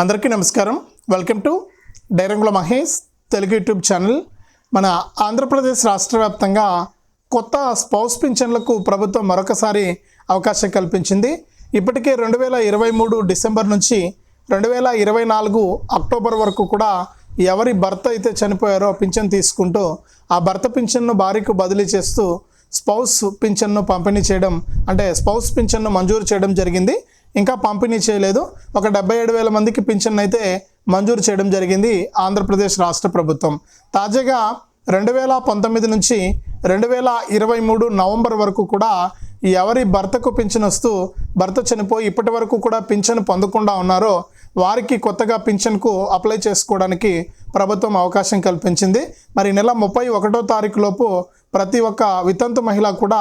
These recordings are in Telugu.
అందరికీ నమస్కారం. వెల్కమ్ టు డైరంగుల మహేష్ తెలుగు యూట్యూబ్ ఛానల్. మన ఆంధ్రప్రదేశ్ రాష్ట్ర వ్యాప్తంగా కొత్త స్పౌస్ పింఛన్లకు ప్రభుత్వం మరొకసారి అవకాశం కల్పించింది. ఇప్పటికే రెండు వేల ఇరవై మూడు డిసెంబర్ నుంచి రెండు వేల ఇరవై నాలుగు అక్టోబర్ వరకు కూడా ఎవరి భర్త అయితే చనిపోయారో పింఛన్ తీసుకుంటూ ఆ భర్త పింఛన్ను భార్యకు బదిలీ చేస్తూ స్పౌస్ పింఛన్ను పంపిణీ చేయడం అంటే స్పౌస్ పింఛన్ను మంజూరు చేయడం జరిగింది. ఇంకా పంపిణీ చేయలేదు. ఒక డెబ్బై ఏడు వేల మందికి పింఛన్ అయితే మంజూరు చేయడం జరిగింది ఆంధ్రప్రదేశ్ రాష్ట్ర ప్రభుత్వం. తాజాగా రెండు వేల పంతొమ్మిది నుంచి రెండు వేల ఇరవై మూడు నవంబర్ వరకు కూడా ఎవరి భర్తకు పింఛన్ వస్తూ భర్త చనిపోయి ఇప్పటి వరకు కూడా పింఛన్ పొందకుండా ఉన్నారో వారికి కొత్తగా పింఛన్కు అప్లై చేసుకోవడానికి ప్రభుత్వం అవకాశం కల్పించింది. మరి నెల ముప్పై ఒకటో తారీఖు లోపు ప్రతి ఒక్క వితంతు మహిళ కూడా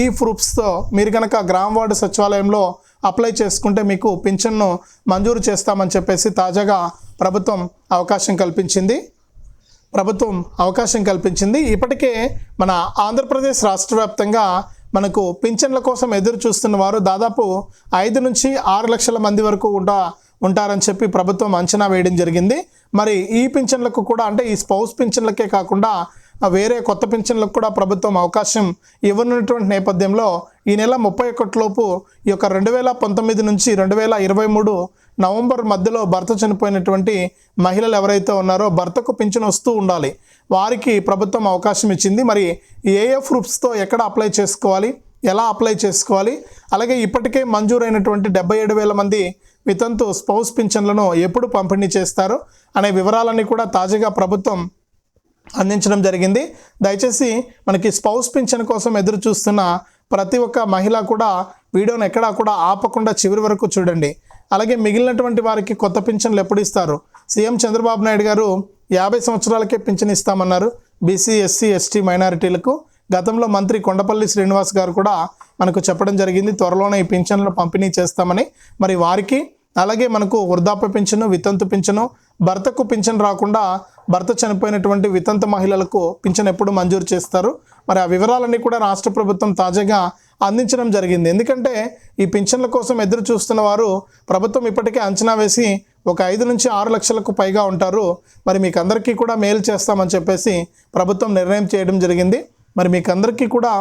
ఈ ప్రూఫ్స్తో మీరు కనుక గ్రామ వార్డు సచివాలయంలో అప్లై చేసుకుంటే మీకు పింఛన్ను మంజూరు చేస్తామని చెప్పేసి తాజాగా ప్రభుత్వం అవకాశం కల్పించింది. ప్రభుత్వం అవకాశం కల్పించింది. ఇప్పటికే మన ఆంధ్రప్రదేశ్ రాష్ట్ర వ్యాప్తంగా మనకు పింఛన్ల కోసం ఎదురు చూస్తున్న వారు దాదాపు ఐదు నుంచి ఆరు లక్షల మంది వరకు ఉంటా ఉంటారని చెప్పి ప్రభుత్వం అంచనా వేయడం జరిగింది. మరి ఈ పింఛన్లకు కూడా అంటే ఈ స్పౌస్ పింఛన్లకే కాకుండా వేరే కొత్త పింఛన్లకు కూడా ప్రభుత్వం అవకాశం ఇవ్వనున్నటువంటి నేపథ్యంలో ఈ నెల ముప్పై ఒకటిలోపు ఈ యొక్క రెండు వేల పంతొమ్మిది నుంచి రెండు వేల ఇరవై మూడు నవంబర్ మధ్యలో భర్త చనిపోయినటువంటి మహిళలు ఎవరైతే ఉన్నారో భర్తకు పింఛన్ వస్తూ ఉండాలి. వారికి ప్రభుత్వం అవకాశం ఇచ్చింది. మరి ఏ ఏ ప్రూఫ్స్తో ఎక్కడ అప్లై చేసుకోవాలి? ఎలా అప్లై చేసుకోవాలి? అలాగే ఇప్పటికే మంజూరైనటువంటి డెబ్బై ఏడు వేల మంది వితంతు స్పౌస్ పింఛన్లను ఎప్పుడు పంపిణీ చేస్తారు? అనే వివరాలన్నీ కూడా తాజాగా ప్రభుత్వం అందించడం జరిగింది. దయచేసి మనకి స్పౌస్ పింఛన్ కోసం ఎదురు చూస్తున్న ప్రతి ఒక్క మహిళ కూడా వీడియోను ఎక్కడా కూడా ఆపకుండా చివరి వరకు చూడండి. అలాగే మిగిలినటువంటి వారికి కొత్త పింఛన్లు ఎప్పుడు ఇస్తారు? సీఎం చంద్రబాబు నాయుడు గారు యాభై సంవత్సరాలకే పింఛన్ ఇస్తామన్నారు బీసీ ఎస్సీ ఎస్టీ మైనారిటీలకు. గతంలో మంత్రి కొండపల్లి శ్రీనివాస్ గారు కూడా మనకు చెప్పడం జరిగింది త్వరలోనే ఈ పింఛన్లు పంపిణీ చేస్తామని. మరి వారికి అలాగే మనకు వృద్ధాప్య పింఛను వితంతు పింఛను భర్తకు పింఛను రాకుండా భర్త చనిపోయినటువంటి వితంత మహిళలకు పింఛను ఎప్పుడు మంజూరు చేస్తారు? మరి ఆ వివరాలన్నీ కూడా రాష్ట్ర ప్రభుత్వం తాజాగా అందించడం జరిగింది. ఎందుకంటే ఈ పింఛన్ల కోసం ఎదురు చూస్తున్న వారు ప్రభుత్వం ఇప్పటికే అంచనా వేసి ఒక ఐదు నుంచి ఆరు లక్షలకు పైగా ఉంటారు. మరి మీకు అందరికీ కూడా మేలు చేస్తామని చెప్పేసి ప్రభుత్వం నిర్ణయం చేయడం జరిగింది. మరి మీకు అందరికీ కూడా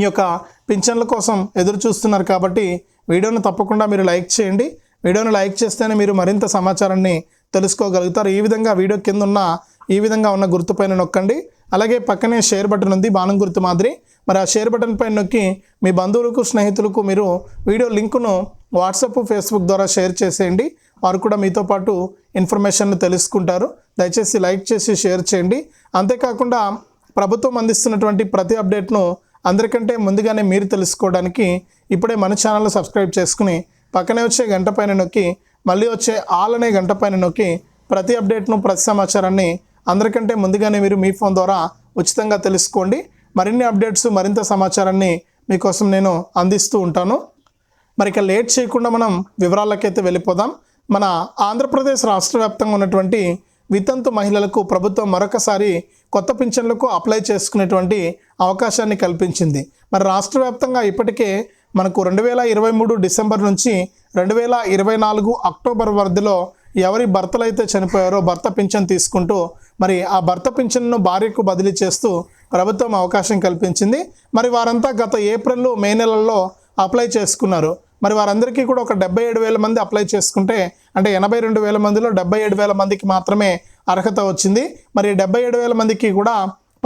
ఈ యొక్క పింఛన్ల కోసం ఎదురు చూస్తున్నారు కాబట్టి వీడియోను తప్పకుండా మీరు లైక్ చేయండి. వీడియోను లైక్ చేస్తేనే మీరు మరింత సమాచారాన్ని తెలుసుకోగలుగుతారు. ఈ విధంగా వీడియో కింద ఉన్న ఈ విధంగా ఉన్న గుర్తుపైన నొక్కండి. అలాగే పక్కనే షేర్ బటన్ ఉంది బాణం గుర్తు మాదిరి. మరి ఆ షేర్ బటన్ పైన నొక్కి మీ బంధువులకు స్నేహితులకు మీరు వీడియో లింకును వాట్సాప్ ఫేస్బుక్ ద్వారా షేర్ చేసేయండి. వారు కూడా మీతో పాటు ఇన్ఫర్మేషన్ను తెలుసుకుంటారు. దయచేసి లైక్ చేసి షేర్ చేయండి. అంతేకాకుండా ప్రభుత్వం అందిస్తున్నటువంటి ప్రతి అప్డేట్ను అందరికంటే ముందుగానే మీరు తెలుసుకోవడానికి ఇప్పుడే మన ఛానల్ సబ్స్క్రైబ్ చేసుకుని పక్కనే వచ్చే గంట పైన నొక్కి మళ్ళీ వచ్చే ఆల్ అనే గంట పైన నొక్కి ప్రతి అప్డేట్ను ప్రతి సమాచారాన్ని అందరికంటే ముందుగానే మీరు మీ ఫోన్ ద్వారా ఉచితంగా తెలుసుకోండి. మరిన్ని అప్డేట్స్ మరింత సమాచారాన్ని మీకోసం నేను అందిస్తూ ఉంటాను. మరి ఇక లేట్ చేయకుండా మనం వివరాలకైతే వెళ్ళిపోదాం. మన ఆంధ్రప్రదేశ్ రాష్ట్ర వ్యాప్తంగా ఉన్నటువంటి వితంతు మహిళలకు ప్రభుత్వం మరొకసారి కొత్త పింఛన్లకు అప్లై చేసుకునేటువంటి అవకాశాన్ని కల్పించింది. మరి రాష్ట్ర వ్యాప్తంగా ఇప్పటికే మనకు రెండు వేల ఇరవై మూడు డిసెంబర్ నుంచి రెండు వేల ఇరవై నాలుగు అక్టోబర్ వరదలో ఎవరి భర్తలు అయితే చనిపోయారో భర్త పింఛన్ తీసుకుంటూ మరి ఆ భర్త పింఛన్ను భార్యకు బదిలీ చేస్తూ ప్రభుత్వం అవకాశం కల్పించింది. మరి వారంతా గత ఏప్రిల్ మే నెలల్లో అప్లై చేసుకున్నారు. మరి వారందరికీ కూడా ఒక డెబ్బై ఏడు వేల మంది అప్లై చేసుకుంటే అంటే ఎనభై రెండు వేల మందిలో డెబ్బై ఏడు వేల మందికి మాత్రమే అర్హత వచ్చింది. మరి డెబ్బై ఏడు వేల మందికి కూడా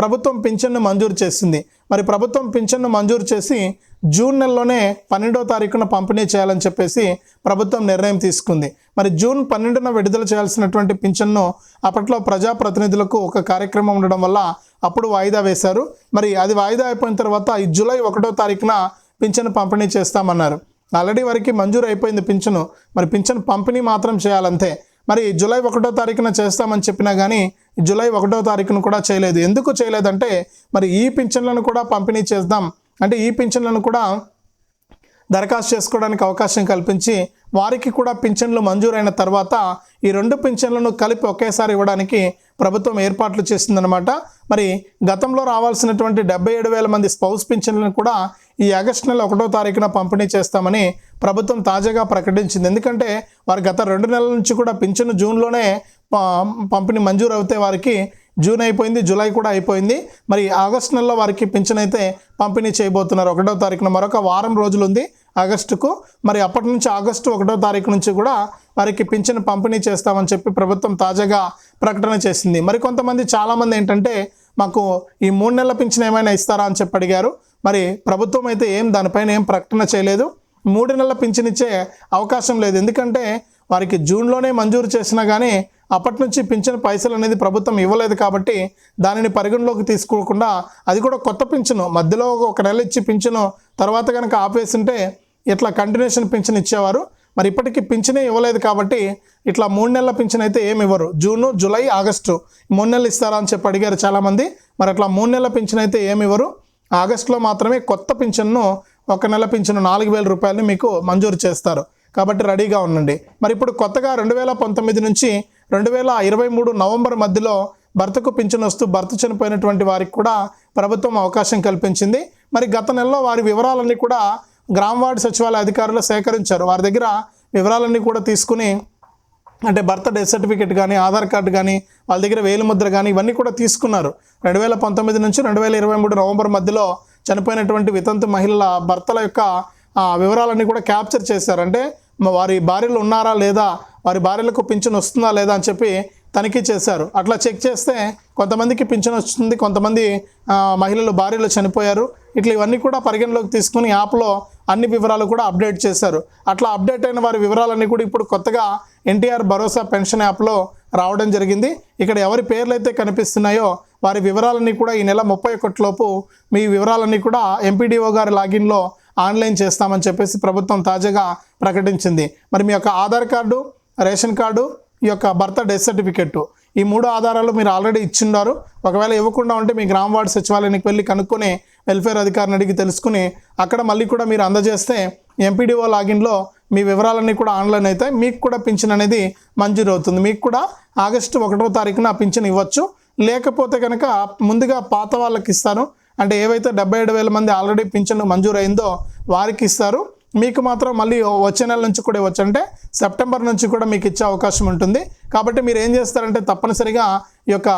ప్రభుత్వం పింఛన్ను మంజూరు చేసింది. మరి ప్రభుత్వం పింఛన్ను మంజూరు చేసి జూన్ నెలలోనే పన్నెండో తారీఖున పంపిణీ చేయాలని చెప్పేసి ప్రభుత్వం నిర్ణయం తీసుకుంది. మరి జూన్ పన్నెండున విడుదల చేయాల్సినటువంటి పింఛన్ను అప్పట్లో ప్రజాప్రతినిధులకు ఒక కార్యక్రమం ఉండడం వల్ల అప్పుడు వాయిదా వేశారు. మరి అది వాయిదా అయిపోయిన తర్వాత ఈ జూలై ఒకటో తారీఖున పింఛను పంపిణీ చేస్తామన్నారు. ఆల్రెడీ వారికి మంజూరు అయిపోయింది పింఛను. మరి పింఛను పంపిణీ మాత్రం చేయాలంతే. మరి జూలై ఒకటో తారీఖున చేస్తామని చెప్పినా కానీ జూలై ఒకటో తారీఖున కూడా చేయలేదు. ఎందుకు చేయలేదంటే మరి ఈ పింఛన్లను కూడా పంపిణీ చేద్దాం. అంటే ఈ పింఛన్లను కూడా దరఖాస్తు చేసుకోవడానికి అవకాశం కల్పించి వారికి కూడా పింఛన్లు మంజూరైన తర్వాత ఈ రెండు పింఛన్లను కలిపి ఒకేసారి ఇవ్వడానికి ప్రభుత్వం ఏర్పాట్లు చేసిందనమాట మరి గతంలో రావాల్సినటువంటి డెబ్బై ఏడు వేల మంది స్పౌస్ పింఛన్లను కూడా ఈ ఆగస్టు నెల ఒకటో తారీఖున పంపిణీ చేస్తామని ప్రభుత్వం తాజాగా ప్రకటించింది. ఎందుకంటే వారు గత రెండు నెలల నుంచి కూడా పింఛను జూన్లోనే ప- పంపిణీ మంజూరు అవుతే వారికి జూన్ అయిపోయింది జూలై కూడా అయిపోయింది. మరి ఆగస్టు నెలలో వారికి పింఛన్ అయితే పంపిణీ చేయబోతున్నారు. ఒకటో తారీఖున మరొక వారం రోజులు ఉంది ఆగస్టుకు. మరి అప్పటి నుంచి ఆగస్టు ఒకటో తారీఖు నుంచి కూడా వారికి పింఛను పంపిణీ చేస్తామని చెప్పి ప్రభుత్వం తాజాగా ప్రకటన చేసింది. మరి కొంతమంది చాలామంది ఏంటంటే మాకు ఈ మూడు నెలల పింఛన్ ఏమైనా ఇస్తారా అని చెప్పి అడిగారు. మరి ప్రభుత్వం అయితే ఏం దానిపైన ఏం ప్రకటన చేయలేదు. మూడు నెలల పింఛనిచ్చే అవకాశం లేదు. ఎందుకంటే వారికి జూన్లోనే మంజూరు చేసినా కానీ అప్పటి నుంచి పింఛన్ పైసలు అనేది ప్రభుత్వం ఇవ్వలేదు కాబట్టి దానిని పరిగణలోకి తీసుకోకుండా అది కూడా కొత్త పింఛను. మధ్యలో ఒక నెల ఇచ్చి పింఛను తర్వాత కనుక ఆపేసింటే ఇట్లా కంటిన్యూషన్ పింఛన్ ఇచ్చేవారు. మరి ఇప్పటికీ పింఛనే ఇవ్వలేదు కాబట్టి ఇట్లా మూడు నెలల పింఛన్ అయితే ఏమి ఇవ్వరు. జూను జూలై ఆగస్టు మూడు నెలలు ఇస్తారా అని చెప్పి అడిగారు చాలామంది. మరి అట్లా మూడు నెలల పింఛన్ అయితే ఏమి ఇవ్వరు. ఆగస్టులో మాత్రమే కొత్త పింఛన్ను ఒక నెల పింఛను నాలుగు వేల రూపాయలని మీకు మంజూరు చేస్తారు. కాబట్టి రెడీగా ఉండండి. మరి ఇప్పుడు కొత్తగా రెండు వేల పంతొమ్మిది నుంచి రెండు వేల ఇరవై మూడు నవంబర్ మధ్యలో భర్తకు పింఛను వస్తూ భర్త చనిపోయినటువంటి వారికి కూడా ప్రభుత్వం అవకాశం కల్పించింది. మరి గత నెలలో వారి వివరాలన్నీ కూడా గ్రామ వార్డు సచివాలయ అధికారులు సేకరించారు. వారి దగ్గర వివరాలన్నీ కూడా తీసుకుని అంటే భర్త డెత్ సర్టిఫికేట్ కానీ ఆధార్ కార్డు కానీ వాళ్ళ దగ్గర వేలిముద్ర కానీ ఇవన్నీ కూడా తీసుకున్నారు. రెండు వేల పంతొమ్మిది నుంచి రెండు వేల ఇరవై మూడు నవంబర్ మధ్యలో చనిపోయినటువంటి వితంతు మహిళల భర్తల యొక్క ఆ, వివరాలన్నీ కూడా క్యాప్చర్ చేశారంటే వారి భార్యలు ఉన్నారా లేదా? వారి భార్యలకు పింఛన్ వస్తుందా లేదా అని చెప్పి తనిఖీ చేశారు. అట్లా చెక్ చేస్తే కొంతమందికి పింఛన్ వస్తుంది కొంతమంది మహిళలు భార్యలు చనిపోయారు. ఇట్లా ఇవన్నీ కూడా పరిగణలోకి తీసుకుని యాప్లో అన్ని వివరాలు కూడా అప్డేట్ చేశారు. అట్లా అప్డేట్ అయిన వారి వివరాలన్నీ కూడా ఇప్పుడు కొత్తగా ఎన్టీఆర్ భరోసా పెన్షన్ యాప్లో రావడం జరిగింది. ఇక్కడ ఎవరి పేర్లు అయితే కనిపిస్తున్నాయో వారి వివరాలన్నీ కూడా ఈ నెల ముప్పై ఒకటిలోపు మీ వివరాలన్నీ కూడా ఎంపీడీఓ గారి లాగిన్లో ఆన్లైన్ చేస్తామని చెప్పేసి ప్రభుత్వం తాజాగా ప్రకటించింది. మరి మీ యొక్క ఆధార్ కార్డు రేషన్ కార్డు ఈ యొక్క బర్త్ డెత్ సర్టిఫికెట్ ఈ మూడు ఆధారాలు మీరు ఆల్రెడీ ఇచ్చిండారు. ఒకవేళ ఇవ్వకుండా ఉంటే మీ గ్రామ వార్డు సచివాలయానికి వెళ్ళి కనుక్కొని వెల్ఫేర్ అధికారిని అడిగి తెలుసుకుని అక్కడ మళ్ళీ కూడా మీరు అందజేస్తే ఎంపీడీఓ లాగిన్లో మీ వివరాలన్నీ కూడా ఆన్లైన్ అయితే మీకు కూడా పింఛన్ అనేది మంజూరు అవుతుంది. మీకు కూడా ఆగస్టు ఒకటో తారీఖున పింఛన్ ఇవ్వచ్చు. లేకపోతే కనుక ముందుగా పాత వాళ్ళకి ఇస్తాను. అంటే ఏవైతే డెబ్బై ఏడు వేల మంది ఆల్రెడీ పింఛన్ మంజూరు అయిందో వారికి ఇస్తారు. మీకు మాత్రం మళ్ళీ వచ్చే నెల నుంచి కూడా ఇవ్వచ్చు. అంటే సెప్టెంబర్ నుంచి కూడా మీకు ఇచ్చే అవకాశం ఉంటుంది. కాబట్టి మీరు ఏం చేస్తారంటే తప్పనిసరిగా ఈ యొక్క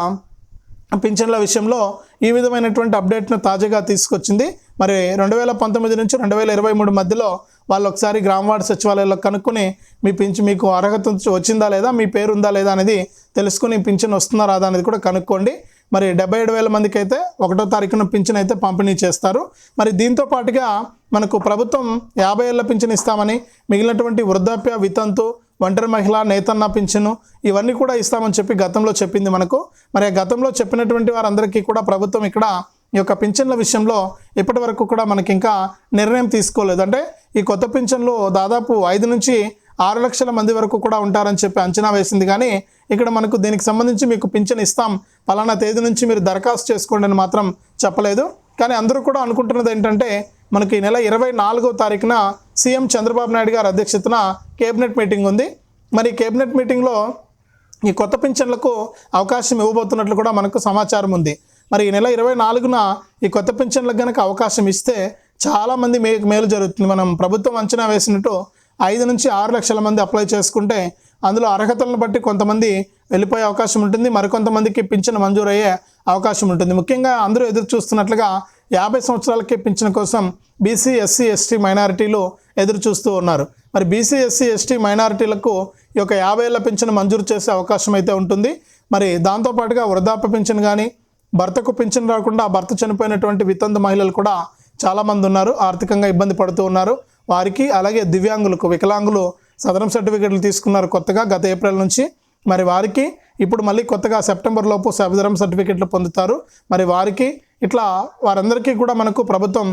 పింఛన్ల విషయంలో ఈ విధమైనటువంటి అప్డేట్ను తాజాగా తీసుకొచ్చింది. మరి రెండు వేల పంతొమ్మిది నుంచి రెండు వేల ఇరవై మూడు మధ్యలో వాళ్ళు ఒకసారి గ్రామవార్డు సచివాలయంలో కనుక్కొని మీ పింఛన్ మీకు అర్హత వచ్చిందా లేదా మీ పేరు ఉందా లేదా అనేది తెలుసుకుని పింఛన్ వస్తుందా రాదా అనేది కూడా కనుక్కోండి. మరి డెబ్బై ఏడు వేల మందికి అయితే ఒకటో తారీఖున పింఛన్ అయితే పంపిణీ చేస్తారు. మరి దీంతో పాటుగా మనకు ప్రభుత్వం యాభై ఏళ్ళ పింఛన్ ఇస్తామని మిగిలినటువంటి వృద్ధాప్య వితంతు ఒంటరి మహిళ నేతన్న పింఛను ఇవన్నీ కూడా ఇస్తామని చెప్పి గతంలో చెప్పింది మనకు. మరి ఆ గతంలో చెప్పినటువంటి వారందరికీ కూడా ప్రభుత్వం ఇక్కడ ఈ యొక్క పింఛన్ల విషయంలో ఇప్పటి వరకు కూడా మనకి ఇంకా నిర్ణయం తీసుకోలేదు. అంటే ఈ కొత్త పింఛన్లు దాదాపు ఐదు నుంచి ఆరు లక్షల మంది వరకు కూడా ఉంటారని చెప్పి అంచనా వేసింది. కానీ ఇక్కడ మనకు దీనికి సంబంధించి మీకు పింఛన్ ఇస్తాం. పలానా తేదీ నుంచి మీరు దరఖాస్తు చేసుకోండి అని మాత్రం చెప్పలేదు. కానీ అందరూ కూడా అనుకుంటున్నది ఏంటంటే మనకి ఈ నెల ఇరవై నాలుగో తారీఖున సీఎం చంద్రబాబు నాయుడు గారి అధ్యక్షతన కేబినెట్ మీటింగ్ ఉంది. మరి కేబినెట్ మీటింగ్లో ఈ కొత్త పింఛన్లకు అవకాశం ఇవ్వబోతున్నట్లు కూడా మనకు సమాచారం ఉంది. మరి ఈ నెల ఇరవై నాలుగున ఈ కొత్త పింఛన్లకు కనుక అవకాశం ఇస్తే చాలామంది మే మేలు జరుగుతుంది. మనం ప్రభుత్వం అంచనా వేసినట్టు ఐదు నుంచి ఆరు లక్షల మంది అప్లై చేసుకుంటే అందులో అర్హతలను బట్టి కొంతమంది వెళ్ళిపోయే అవకాశం ఉంటుంది. మరికొంతమందికి పింఛన్ మంజూరయ్యే అవకాశం ఉంటుంది. ముఖ్యంగా అందరూ ఎదురు చూస్తున్నట్లుగా యాభై సంవత్సరాలకి పింఛన్ కోసం బీసీ ఎస్సీ ఎస్టీ మైనారిటీలు ఎదురు చూస్తూ ఉన్నారు. మరి బీసీ ఎస్సీ ఎస్టీ మైనారిటీలకు ఈ యొక్క యాభై ఏళ్ళ పింఛను మంజూరు చేసే అవకాశం అయితే ఉంటుంది. మరి దాంతోపాటుగా వృద్ధాప్య పింఛన్ కానీ భర్తకు పింఛన్ రాకుండా భర్త చనిపోయినటువంటి వితంతు మహిళలు కూడా చాలామంది ఉన్నారు. ఆర్థికంగా ఇబ్బంది పడుతూ ఉన్నారు. వారికి అలాగే దివ్యాంగులకు వికలాంగులు సదరం సర్టిఫికెట్లు తీసుకున్నారు కొత్తగా గత ఏప్రిల్ నుంచి. మరి వారికి ఇప్పుడు మళ్ళీ కొత్తగా సెప్టెంబర్ లోపు సదరం సర్టిఫికెట్లు పొందుతారు. మరి వారికి ఇట్లా వారందరికీ కూడా మనకు ప్రభుత్వం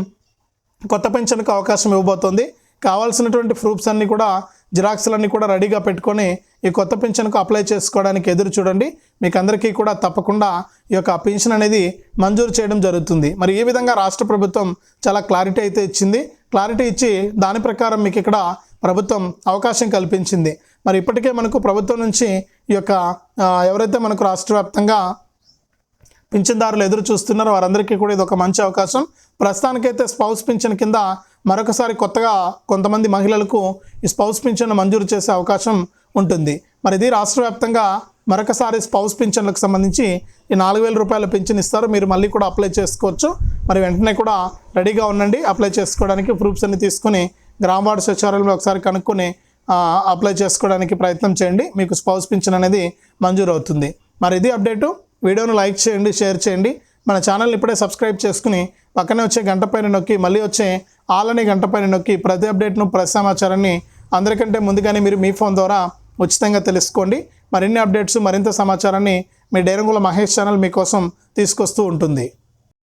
కొత్త పెన్షన్కు అవకాశం ఇవ్వబోతోంది. కావాల్సినటువంటి ప్రూఫ్స్ అన్నీ కూడా జిరాక్స్లన్నీ కూడా రెడీగా పెట్టుకొని ఈ కొత్త పెన్షన్కు అప్లై చేసుకోవడానికి ఎదురు చూడండి. మీకు అందరికీ కూడా తప్పకుండా ఈ యొక్క పెన్షన్ అనేది మంజూరు చేయడం జరుగుతుంది. మరి ఈ విధంగా రాష్ట్ర ప్రభుత్వం చాలా క్లారిటీ అయితే ఇచ్చింది. క్లారిటీ ఇచ్చి దాని ప్రకారం మీకు ఇక్కడ ప్రభుత్వం అవకాశం కల్పించింది. మరి ఇప్పటికే మనకు ప్రభుత్వం నుంచి ఈ యొక్క ఎవరైతే మనకు రాష్ట్ర వ్యాప్తంగా పింఛన్దారులు ఎదురు చూస్తున్నారో వారందరికీ కూడా ఇది ఒక మంచి అవకాశం. ప్రస్తుతానికైతే స్పౌస్ పింఛన్ కింద మరొకసారి కొత్తగా కొంతమంది మహిళలకు ఈ స్పౌస్ పింఛన్ మంజూరు చేసే అవకాశం ఉంటుంది. మరి ఇది రాష్ట్ర వ్యాప్తంగా మరొకసారి స్పౌస్ పింఛన్లకు సంబంధించి ఈ నాలుగు వేల రూపాయల పింఛన్ ఇస్తారు. మీరు మళ్ళీ కూడా అప్లై చేసుకోవచ్చు. మరి వెంటనే కూడా రెడీగా ఉండండి. అప్లై చేసుకోవడానికి ప్రూఫ్స్ అన్ని తీసుకొని గ్రామ వార్డు సచివాలయంలో ఒకసారి కనుక్కొని అప్లై చేసుకోవడానికి ప్రయత్నం చేయండి. మీకు స్పౌస్ పింఛన్ అనేది మంజూరు అవుతుంది. మరి ఇది అప్డేటు. వీడియోను లైక్ చేయండి షేర్ చేయండి. మన ఛానల్ని ఇప్పుడే సబ్స్క్రైబ్ చేసుకుని పక్కనే వచ్చే గంట పైన నొక్కి మళ్ళీ వచ్చే ఆల్ అనే గంట పైన నొక్కి ప్రతి అప్డేట్ను ప్రతి సమాచారాన్ని అందరికంటే ముందుగానే మీరు మీ ఫోన్ ద్వారా ఉచితంగా తెలుసుకోండి. మరిన్ని అప్డేట్స్ మరింత సమాచారాన్ని మీ డైరంగుల మహేష్ ఛానల్ మీకోసం తీసుకొస్తూ ఉంటుంది.